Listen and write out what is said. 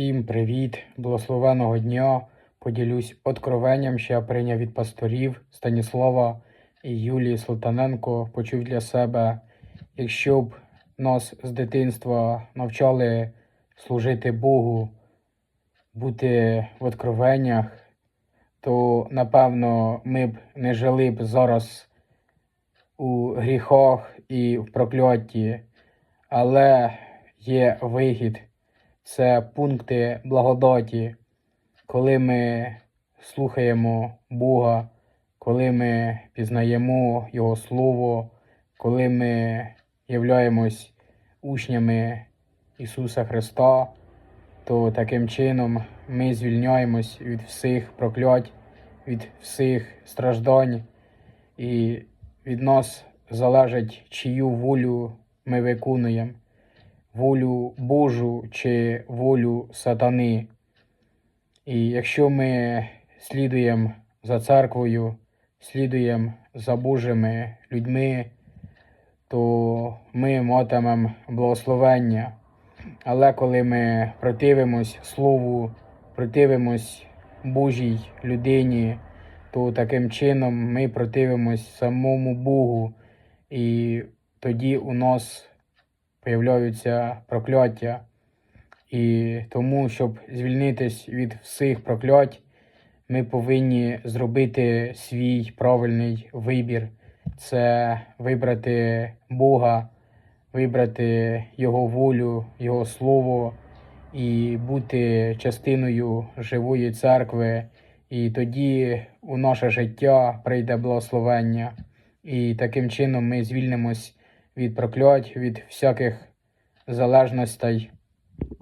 Всім привіт, благословеного дня. Поділюсь откровенням, що я прийняв від пасторів Станіслава і Юлії Султаненко. Почув для себе, якщо б нас з дитинства навчали служити Богу, бути в откровеннях, то напевно ми б не жили б зараз у гріхах і в проклятті, але є вихід. Це пункти благодаті, коли ми слухаємо Бога, коли ми пізнаємо Його Слово, коли ми являємось учнями Ісуса Христа, то таким чином ми звільняємось від всіх проклять, від всіх страждань, і від нас залежить, чию волю ми виконуємо волю Божу чи волю сатани. І якщо ми слідуємо за церквою, слідуємо за Божими людьми, то ми матимемо благословення. Але коли ми противимось Слову, противимось Божій людині, то таким чином ми противимось самому Богу, і тоді у нас появляються прокляття. І тому, щоб звільнитись від всіх проклять, ми повинні зробити свій правильний вибір. Це вибрати Бога, вибрати Його волю, Його Слово і бути частиною живої церкви. І тоді у наше життя прийде благословення. І таким чином ми звільнимось від проклять, від всяких залежностей